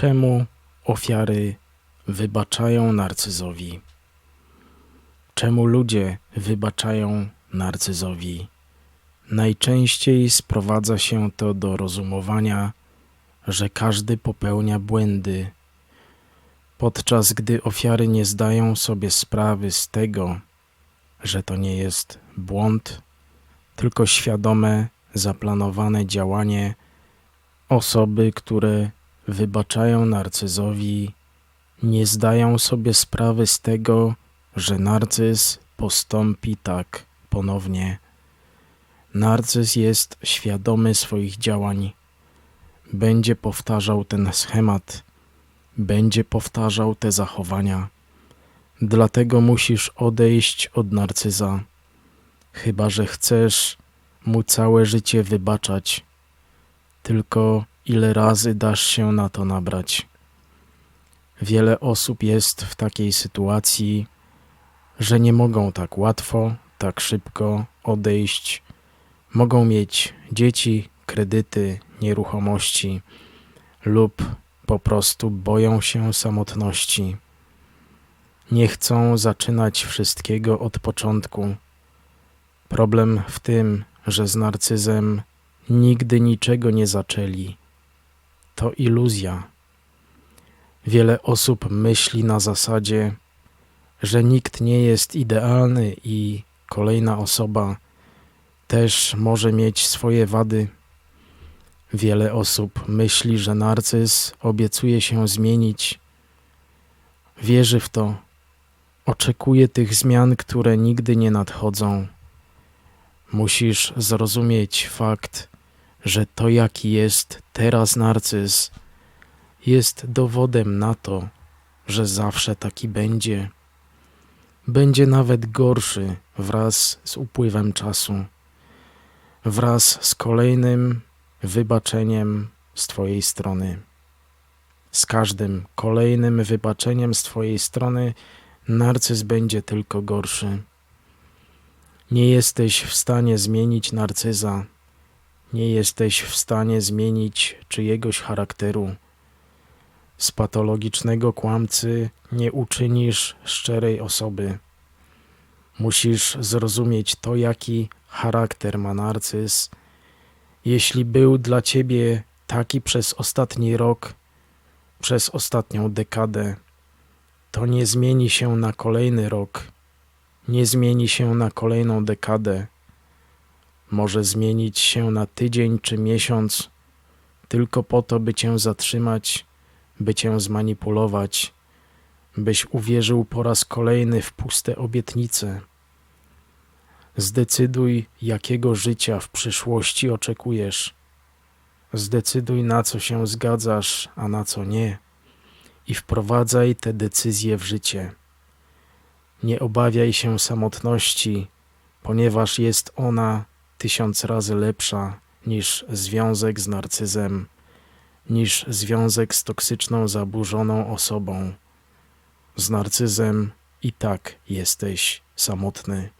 Czemu ofiary wybaczają narcyzowi? Czemu ludzie wybaczają narcyzowi? Najczęściej sprowadza się to do rozumowania, że każdy popełnia błędy, podczas gdy ofiary nie zdają sobie sprawy z tego, że to nie jest błąd, tylko świadome, zaplanowane działanie osoby, które wybaczają narcyzowi, nie zdają sobie sprawy z tego, że narcyz postąpi tak ponownie. Narcyz jest świadomy swoich działań, będzie powtarzał ten schemat, będzie powtarzał te zachowania. Dlatego musisz odejść od narcyza, chyba że chcesz mu całe życie wybaczać. Tylko ile razy dasz się na to nabrać? Wiele osób jest w takiej sytuacji, że nie mogą tak łatwo, tak szybko odejść. Mogą mieć dzieci, kredyty, nieruchomości lub po prostu boją się samotności. Nie chcą zaczynać wszystkiego od początku. Problem w tym, że z narcyzem nigdy niczego nie zaczęli. To iluzja. Wiele osób myśli na zasadzie, że nikt nie jest idealny i kolejna osoba też może mieć swoje wady. Wiele osób myśli, że narcyz obiecuje się zmienić. Wierzy w to, oczekuje tych zmian, które nigdy nie nadchodzą. Musisz zrozumieć fakt, że to, jaki jest teraz narcyz, jest dowodem na to, że zawsze taki będzie. Będzie nawet gorszy wraz z upływem czasu, wraz z kolejnym wybaczeniem z Twojej strony. Z każdym kolejnym wybaczeniem z Twojej strony narcyz będzie tylko gorszy. Nie jesteś w stanie zmienić narcyza, nie jesteś w stanie zmienić czyjegoś charakteru. Z patologicznego kłamcy nie uczynisz szczerej osoby. Musisz zrozumieć to, jaki charakter ma narcyz. Jeśli był dla ciebie taki przez ostatni rok, przez ostatnią dekadę, to nie zmieni się na kolejny rok, nie zmieni się na kolejną dekadę. Może zmienić się na tydzień czy miesiąc, tylko po to, by cię zatrzymać, by cię zmanipulować, byś uwierzył po raz kolejny w puste obietnice. Zdecyduj, jakiego życia w przyszłości oczekujesz. Zdecyduj, na co się zgadzasz, a na co nie, i wprowadzaj te decyzje w życie. Nie obawiaj się samotności, ponieważ jest ona tysiąc razy lepsza niż związek z narcyzem, niż związek z toksyczną, zaburzoną osobą. Z narcyzem i tak jesteś samotny.